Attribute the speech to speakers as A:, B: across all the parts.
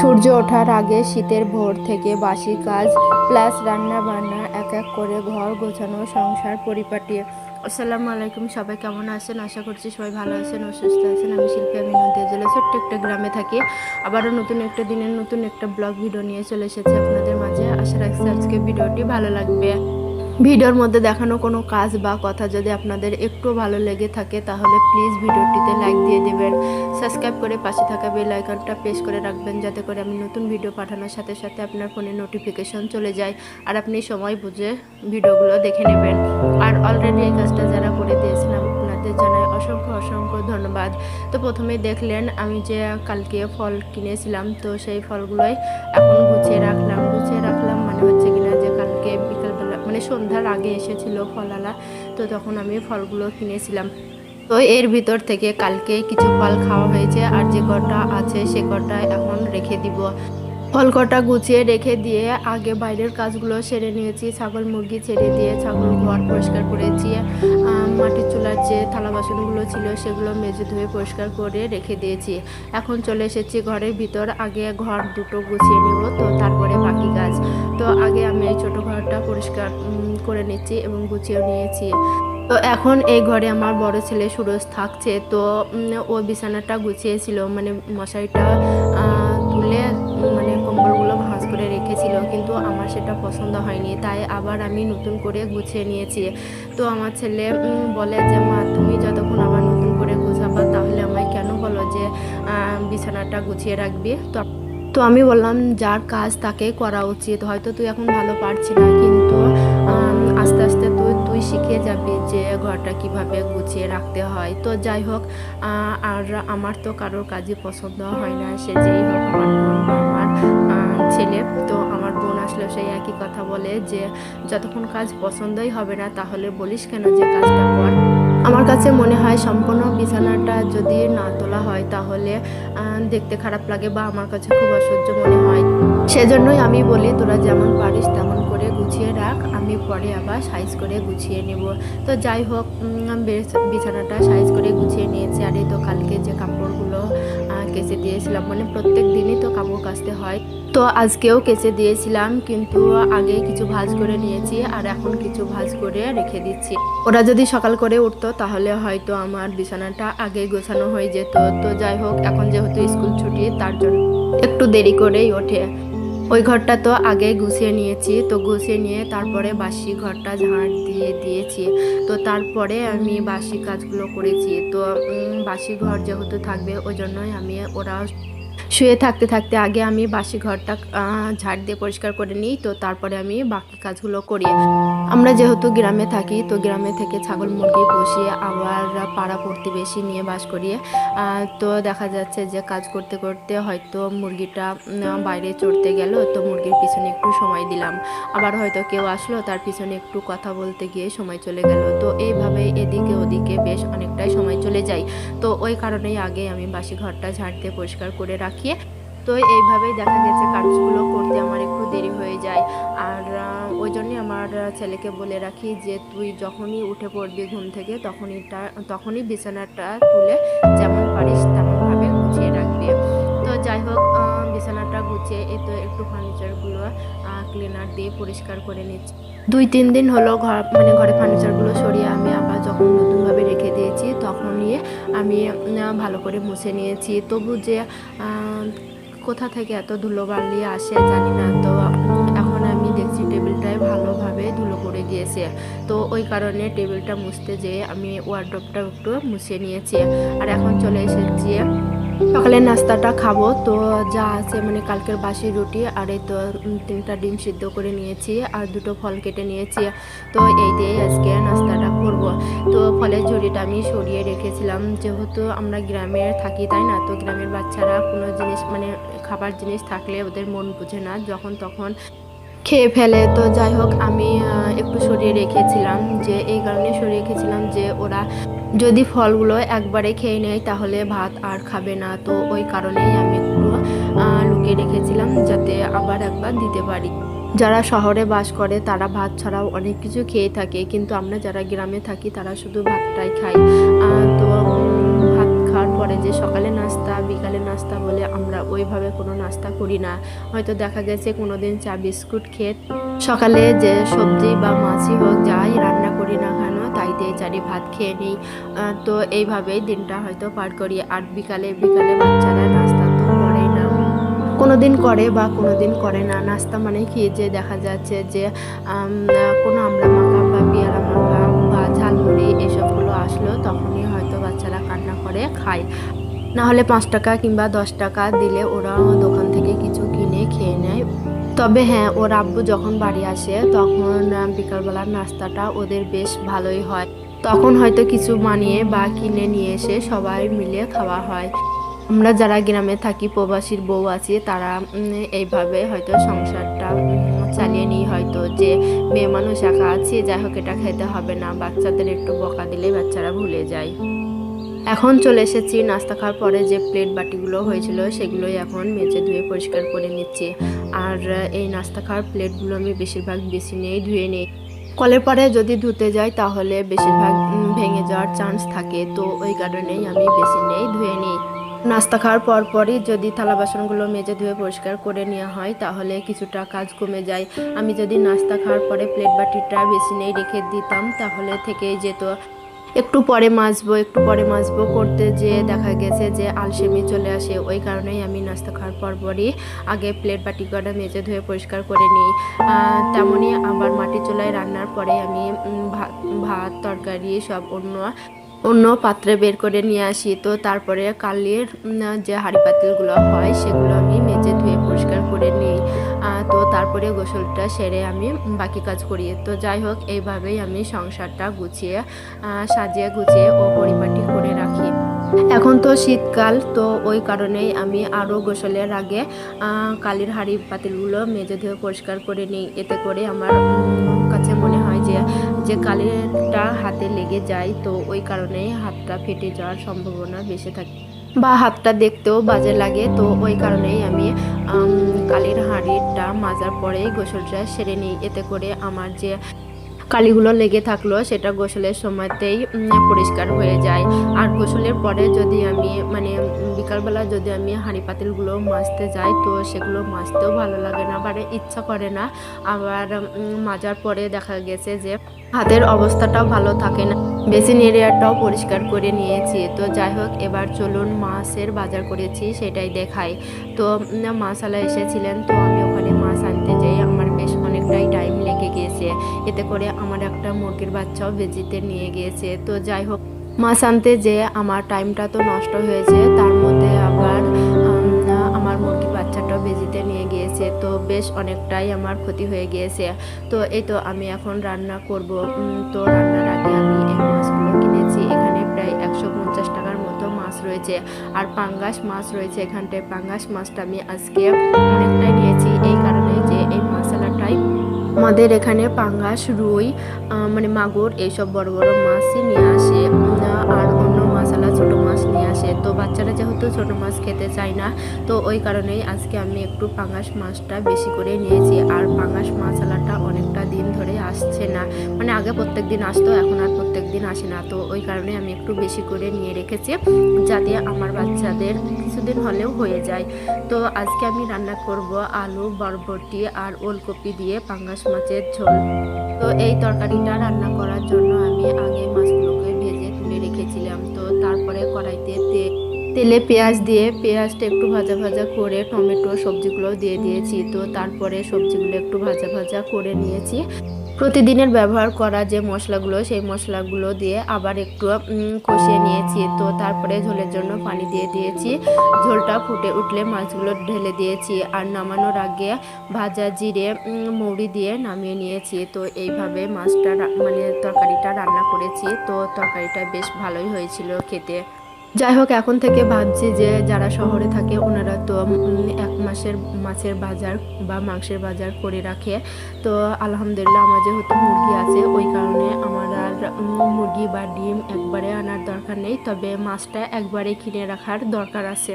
A: সূর্য ওঠার আগে শীতের ভোর থেকে বাসি কাজ, প্লাস রান্না বান্না এক এক করে ঘর গোছানো, সংসার পরিপাটি। আসসালামু আলাইকুম, সবাই কেমন আছেন? আশা করছি সবাই ভালো আছেন ও সুস্থ আছেন। আমি শিল্পী আমি নদীয়া জেলা, ছোট্ট একটা গ্রামে থাকি। আবারও নতুন একটা দিনের নতুন একটা ব্লগ ভিডিও নিয়ে চলে এসেছি আপনাদের মাঝে। আশা রাখছি আজকে ভিডিওটি ভালো লাগবে। ভিডিওর মধ্যে দেখানো কোনো কাজ বা কথা যদি আপনাদের একটু ভালো লেগে থাকে, তাহলে প্লিজ ভিডিওটিতে লাইক দিয়ে দেবেন। সাবস্ক্রাইব করে পাশে থাকা বেল আইকনটা প্রেস করে রাখবেন, যাতে করে আমি নতুন ভিডিও পাঠানোর সাথে সাথে আপনার ফোনে নোটিফিকেশন চলে যায় আর আপনি সময় বুঝে ভিডিওগুলো দেখে নেবেন। আর অলরেডি এই কাজটা যারা করে দিয়েছেন আপনাদের জানাই অসংখ্য অসংখ্য ধন্যবাদ। তো প্রথমে দেখলেন আমি যে কালকে ফল কিনেছিলাম, তো সেই ফলগুলোই এখন গুছিয়ে রাখলাম। গুছিয়ে রাখলাম মানে হচ্ছে কিনা যে কালকে বিকালবেলা মানে সন্ধ্যার আগে এসেছিল ফলালা, তো তখন আমি ফলগুলো কিনেছিলাম। তো এর ভিতর থেকে কালকে কিছু ফল খাওয়া হয়েছে আর যে কটা আছে সে কটা এখন রেখে দিব। ফল কটা গুছিয়ে রেখে দিয়ে আগে বাইরের কাজগুলো সেরে নিয়েছি, ছাগল মুরগি ছেড়ে দিয়ে ছাগল ঘর পরিষ্কার করেছি। মাটির চুলার যে থালা বাসনগুলো ছিল সেগুলো মেজে ধুয়ে পরিষ্কার করে রেখে দিয়েছি। এখন চলে এসেছি ঘরের ভিতর, আগে ঘর দুটো গুছিয়ে নিব, তো তারপরে বাকি কাজ। তো আগে আমি এই ছোটো ঘরটা পরিষ্কার করে নিচ্ছি এবং গুছিয়েও নিয়েছি। তো এখন এই ঘরে আমার বড় ছেলে সুরজ থাকছে, তো ও বিছানাটা গুছিয়েছিল মানে মশারিটা তুলে মানে কম্বলগুলো ভাঁজ করে রেখেছিল, কিন্তু আমার সেটা পছন্দ হয়নি, তাই আবার আমি নতুন করে গুছিয়ে নিয়েছি। তো আমার ছেলে বলে যে, মা, তুমি যতক্ষণ আবার নতুন করে গুছাবা, তাহলে আমায় কেন বলো যে বিছানাটা গুছিয়ে রাখবি? তো তো আমি বললাম, যার কাজ তাকে করা উচিত, হয়তো তুই এখন ভালো পারছি না, কিন্তু আস্তে আস্তে তুই তুই শিখে যাবি যে ঘরটা কীভাবে গুছিয়ে রাখতে হয়। তো যাই হোক আর আমার তো কারোর কাজই পছন্দ হয় না, সে যেই হোক আমার ছেলে। তো আমার বোন আসলে সেই একই কথা বলে যে, যতক্ষণ কাজ পছন্দই হবে না, তাহলে বলিস কেন যে কাজটা কর। আমার কাছে মনে হয় সম্পূর্ণ বিছানাটা যদি না তোলা হয় তাহলে দেখতে খারাপ লাগে বা আমার কাছে খুব অসহ্য মনে হয়। সেজন্যই আমি বলি, তোরা যেমন পারিস তেমন করে গুছিয়ে রাখ। আমি পরে আবার সাইজ করে গুছিয়ে নেব। তো যাই হোক বিছানাটা সাইজ করে গুছিয়ে নিয়েছি। আর এই তো কালকে যে কাপড়গুলো কেচে দিয়েছিলাম মানে প্রত্যেক দিনই তো কাপড় কাচতে হয়। তো আজকেও কেচে দিয়েছিলাম, কিন্তু আগে কিছু ভাঁজ করে নিয়েছি, আর এখন কিছু ভাঁজ করে রেখে দিচ্ছি। ওরা যদি সকাল করে উঠতো তাহলে হয়তো আমার বিছানাটা আগে গোছানো হয়ে যেত। তো যাই হোক, এখন যেহেতু স্কুল ছুটি, তার জন্য একটু দেরি করেই ওঠে। ওই ঘরটা তো আগে গুছিয়ে নিয়েছি, তো গুছিয়ে নিয়ে তারপরে বাসি ঘরটা ঝাড় দিয়ে দিয়েছি। তো তারপরে আমি বাসি কাজগুলো করেছি। তো বাসি ঘর যেহেতু থাকবে, ওই জন্যই আমি ওরা শুয়ে থাকতে থাকতে আগে আমি বাসি ঘরটা ঝাড় দিয়ে পরিষ্কার করে নিই, তো তারপরে আমি বাকি কাজগুলো করি। আমরা যেহেতু গ্রামে থাকি, তো গ্রামে থেকে ছাগল মুরগি বসিয়ে আবার পাড়া প্রতিবেশী নিয়ে বাস করিয়ে তো দেখা যাচ্ছে যে কাজ করতে করতে হয়তো মুরগিটা বাইরে চড়তে গেল, তো মুরগির পিছনে একটু সময় দিলাম। আবার হয়তো কেউ আসলো, তার পিছনে একটু কথা বলতে গিয়ে সময় চলে গেল। তো এইভাবে এদিকে ওদিকে বেশ অনেকটাই সময় চলে যায়। তো ওই কারণেই আগে আমি বাসি ঘরটা ঝাড় দিয়ে পরিষ্কার করে রাখি। তো এইভাবেই দেখা গেছে কাজগুলো করতে আমার একটু দেরি হয়ে যায়। আর ওই জন্যই আমার ছেলেকে বলে রাখি যে, তুই যখনই উঠে পড়বি ঘুম থেকে, তখনই তখনই বিছানাটা তুলে যেমন পারিস তেমনভাবে গুছিয়ে রাখবি। তো যাই হোক বিছানাটা গুছিয়ে এই তো একটু ফার্নিচারগুলো ক্লিনার দিয়ে পরিষ্কার করে নিচ্ছি। দুই, তিন দিন হলো ঘর মানে ঘরে ফার্নিচারগুলো সরিয়ে আমি আবার যখন নতুনভাবে রেখে দিয়েছি, তখনই আমি ভালো করে মুছে নিয়েছি। তবু যে কোথা থেকে এত ধুলো বালি আসে জানি না। তো এখন আমি দেখছি টেবিলটায় ভালোভাবে ধুলো পড়ে গিয়েছে। তো ওই কারণে টেবিলটা মুছতে যেয়ে আমি ওয়ার্ড্রপটা একটু মুছে নিয়েছি। আর এখন চলে এসেছি। সকালের নাস্তাটা খাব। তো যা আছে মানে কালকের বাসি রুটি আর এই তো তিনটা ডিম সিদ্ধ করে নিয়েছি। আর দুটো ফল কেটে নিয়েছি। তো এই দিয়ে আজকে নাস্তাটা করব। তো ফলের ঝুড়িটা আমি সরিয়ে রেখেছিলাম। যেহেতু আমরা গ্রামে থাকি, তাই না? তো গ্রামের বাচ্চারা কোনো জিনিস মানে খাবার জিনিস থাকলে ওদের মন বুঝে না। যখন তখন খেয়ে ফেলে। তো যাই হোক, আমি একটু সরিয়ে রেখেছিলাম যে, এই কারণে সরিয়ে রেখেছিলাম যে, ওরা যদি ফলগুলো একবারে খেয়ে নেয়, তাহলে ভাত আর খাবে না। তো ওই কারণেই আমি একটু লুকিয়ে রেখেছিলাম যাতে আবার একবার দিতে পারি। যারা শহরে বাস করে, তারা ভাত ছাড়াও অনেক কিছু খেয়ে থাকে। কিন্তু আমরা যারা গ্রামে থাকি, তারা শুধু ভাতটাই খাই। তো ভাত খাওয়ার পরে যে সকালে নাস্তা, বিকালে নাস্তা বলে আমরা ওইভাবে কোনো নাস্তা করি না। হয়তো দেখা গেছে কোনো দিন চা, বিস্কুট খেয়ে সকালে যে সবজি বা মাছই হোক, যাই রান্না করি না কেন, তাই দিয়ে চারি ভাত খেয়ে নিই। তো এইভাবেই দিনটা হয়তো পার করি। আর বিকালে বিকালে বাচ্চারা নাস্তা কোনো দিন করে বা কোনো দিন করে না। নাস্তা মানে কি যে দেখা যাচ্ছে যে কোনো আমরা মাখা বা পেয়ারা মাখা বা ঝালমুড়ি এসবগুলো আসলো, তখনই হয়তো বাচ্চারা কান্না করে, খায়। না হলে পাঁচ টাকা কিংবা দশ টাকা দিলে ওরা দোকান থেকে কিছু কিনে খেয়ে নেয়। তবে হ্যাঁ ওর আব্বু যখন বাড়ি আসে, তখন বিকালবেলার নাস্তাটা ওদের বেশ ভালোই হয়। তখন হয়তো কিছু বানিয়ে বা কিনে নিয়ে এসে সবাই মিলে খাওয়া হয়। আমরা যারা গ্রামে থাকি, প্রবাসীর বউ আছি, তারা এইভাবে হয়তো সংসারটা চালিয়ে নিই। হয়তো যে মেয়ে মানুষ একা আছি, যাই হোক, এটা খেতে হবে না। বাচ্চাদের একটু বকা দিলে বাচ্চারা ভুলে যায়। এখন চলে এসেছি নাস্তা খাওয়ার পরে যে প্লেট বাটিগুলো হয়েছিল, সেগুলোই এখন মেজে ধুয়ে পরিষ্কার করে নিচ্ছি। আর এই নাস্তা খাওয়ার প্লেটগুলো আমি বেশিরভাগ বেশি নেই ধুয়ে নেই। কলের পরে যদি ধুতে যাই, তাহলে বেশিরভাগ ভেঙে যাওয়ার চান্স থাকে। তো ওই কারণেই আমি বেশি নেই ধুয়ে নিই। নাস্তা খাওয়ার পর পরই যদি থালা বাসনগুলো মেজে ধুয়ে পরিষ্কার করে নেওয়া হয়, তাহলে কিছুটা কাজ কমে যায়। আমি যদি নাস্তা খাওয়ার পরে প্লেট বাটিটা বেশি নেই রেখে দিতাম, তাহলে থেকে যেত। একটু পরে মাজবো, একটু পরে মাজবো করতে যে দেখা গেছে যে আলসেমি চলে আসে। ওই কারণেই আমি নাস্তা খাওয়ার পর পরই আগে প্লেট বাটি কটা মেজে ধুয়ে পরিষ্কার করে নিই। তেমনই আবার মাটি চুলায় রান্নার পরে আমি ভাত ভাত, তরকারি সব অন্য অন্য পাত্রে বের করে নিয়ে আসি। তো তারপরে কালির যে হাঁড়ি পাতিলগুলো হয়, সেগুলো আমি মেজে ধুয়ে পরিষ্কার করে নিই। তো তারপরে গোসলটা সেরে আমি বাকি কাজ করি। তো যাই হোক, এইভাবেই আমি সংসারটা গুছিয়ে সাজিয়ে গুছিয়ে ও পরিপাটি করে রাখি। এখন তো শীতকাল, তো ওই কারণেই আমি আরও গোসলের আগে কালির হাঁড়ি পাতিলগুলো মেজে ধুয়ে পরিষ্কার করে নিই। এতে করে আমার যে কালিটা হাতে লেগে যায়, তো ওই কারণে হাতটা ফেটে যাওয়ার সম্ভাবনা বেশি থাকে। বা হাতটা দেখতেও বাজে লাগে, তো ওই কারণেই আমি, কালির হাঁড়িটা মাজার পরেই গোসলটা সেরে নিই। এতে করে আমার যে কালিগুলো লেগে থাকল, সেটা গোসলের সময়তেই পরিষ্কার হয়ে যায়। আর গোসলের পরে যদি আমি মানে বিকালবেলা যদি আমি হাঁড়ি পাতিলগুলো মাজতে যাই, তো সেগুলো মাজতেও ভালো লাগে না মানে ইচ্ছা করে না। আবার মাজার পরে দেখা গেছে যে, হাতের অবস্থাটাও ভালো থাকে না। বেসিন এরিয়াটাও পরিষ্কার করে নিয়েছি। তো যাই হোক, এবার চলুন মাছের বাজার করেছি, সেটাই দেখাই। তো মাছালা এসেছিলেন, তো আমি ওখানে মাছ আনতে যাই, আমার বেশ অনেকটাই টাইম গিয়েছে। এতে করে আমার একটা মুরগির বাচ্চাও বেজিতে নিয়ে গিয়েছে। তো যাই হোক মাছ আনতে যে আমার টাইমটা তো নষ্ট হয়েছে, তার মধ্যে আবার আমার মুরগির বাচ্চাটাও বেজিতে নিয়ে গিয়েছে। তো বেশ অনেকটাই আমার ক্ষতি হয়ে গিয়েছে। তো এই তো আমি এখন রান্না করব। তো রান্নার আগে আমি এই মাছগুলো কিনেছি। এখানে প্রায় একশো পঞ্চাশ টাকার মতো মাছ রয়েছে। আর পাঙ্গাস মাছ রয়েছে এখানটায়। পাঙ্গাস মাছটা আমি আজকে অনেকটাই নিয়েছি আমাদের এখানে পাঙ্গাস, রুই মানে মাগুর এইসব বড় বড় মাছই নিয়ে আসে। আর অন্য মশালা ছোটো মাছ নিয়ে আসে। তো বাচ্চারা যেহেতু ছোটো মাছ খেতে চায় না, তো ওই কারণেই আজকে আমি একটু পাঙ্গাস মাছটা বেশি করে নিয়েছি। আর পাঙ্গাস মশালাটা অনেকটা দিন ধরে আসছে না। মানে আগে প্রত্যেক দিন আসতো, এখন আর প্রত্যেক আসে না। তো ওই কারণে আমি একটু বেশি করে নিয়ে রেখেছি, যাতে আমার বাচ্চাদের কিছুদিন হলেও হয়ে যায়। তো আজকে আমি রান্না করব আলু, বরবটি আর ওলকপি দিয়ে পাঙ্গাস মাছের ঝোল। তো এই তরকারিটা রান্না করার জন্য আমি আগে মাছগুলোকে ভেজে তুলে রেখেছিলাম। তো তারপরে কড়াইতে তে- তেলে পেঁয়াজ দিয়ে পেঁয়াজটা একটু ভাজা ভাজা করে টমেটো সবজিগুলো দিয়ে দিয়েছি। তো তারপরে সবজিগুলো একটু ভাজা ভাজা করে নিয়েছি। প্রতিদিনের ব্যবহার করা যে মশলাগুলো, সেই মশলাগুলো দিয়ে আবার একটু কষিয়ে নিয়েছি। তো তারপরে ঝোলের জন্য পানি দিয়ে দিয়েছি। ঝোলটা ফুটে উঠলে মাছগুলো ঢেলে দিয়েছি। আর নামানোর আগে ভাজা জিরে মৌরি দিয়ে নামিয়ে নিয়েছি। তো এইভাবে মাছটা মানে তরকারিটা রান্না করেছি। তো তরকারিটা বেশ ভালোই হয়েছিল খেতে। যাই হোক এখন থেকে ভাবছি যে যারা শহরে থাকে, ওনারা তো এক মাসের মাছের বাজার বা মাংসের বাজার করে রাখে। তো আলহামদুলিল্লাহ আমার যেহেতু মুরগি আছে, ওই কারণে আমার আর মুরগি বা ডিম একবারে আনার দরকার নেই। তবে মাছটা একবারে কিনে রাখার দরকার আছে।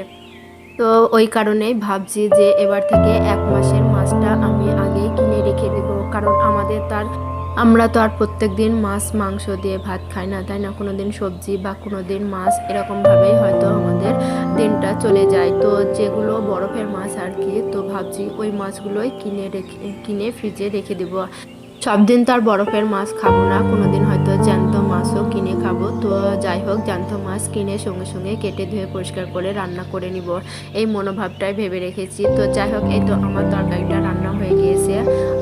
A: তো ওই কারণেই ভাবছি যে এবার থেকে এক মাসের মাছটা আমি আগেই কিনে রেখে দেবো। কারণ আমাদের তার আমরা তো আর প্রত্যেক দিন মাছ, মাংস দিয়ে ভাত খাই না, তাই না? কোনো দিন সবজি বা কোনো দিন মাছ, এরকমভাবেই হয়তো আমাদের দিনটা চলে যায়। তো যেগুলো বরফের মাছ আর কি, তো ভাবছি ওই মাছগুলোই কিনে রেখে, কিনে ফ্রিজে রেখে দেবো। সব দিন তো আর বরফের মাছ খাব না কোনো দিন হয়তো জ্যান্ত মাছও কিনে খাব। তো যাই হোক, জ্যান্ত মাছ কিনে সঙ্গে সঙ্গে কেটে ধুয়ে পরিষ্কার করে রান্না করে নিব। এই মনোভাবটাই ভেবে রেখেছি। তো যাই হোক, এই তো আমার তরকারিটা হয়ে গিয়েছে।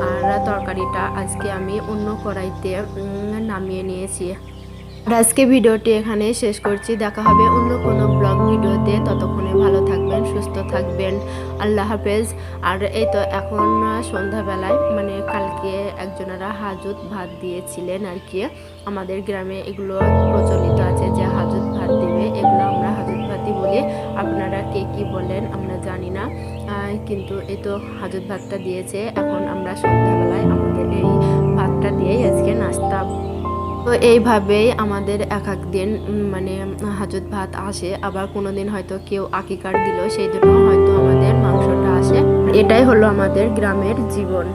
A: আর তরকারিটা আজকে আমি অন্য কড়াইতে নামিয়ে নিয়েছি। আর আজকে ভিডিওটি এখানে শেষ করছি। দেখা হবে অন্য কোনো ব্লগ ভিডিওতে। ততক্ষণে ভালো থাকবেন, সুস্থ থাকবেন। আল্লাহ হাফেজ। আর এই তো এখন সন্ধ্যাবেলায় মানে কালকে একজনেরা হাজত ভাত দিয়েছিলেন আর কি। আমাদের গ্রামে এগুলো প্রচলিত আছে যে হাজত ভাত দিবে, এগুলো আমরা হাজত ভাতই বলি আপনারা কে কি বলেন আমরা জানি না। কিন্তু এ তো হাজত ভাতটা দিয়েছে। এখন আমরা সন্ধ্যাবেলায় আমাদের এই ভাতটা দিয়েই আজকে নাস্তা। তো এইভাবেই আমাদের এক এক দিন মানে হাজত ভাত আসে। আবার কোনো দিন হয়তো কেউ আকিকার দিল, সেই জন্য হয়তো আমাদের মাংসটা আসে। এটাই হলো আমাদের গ্রামের জীবন।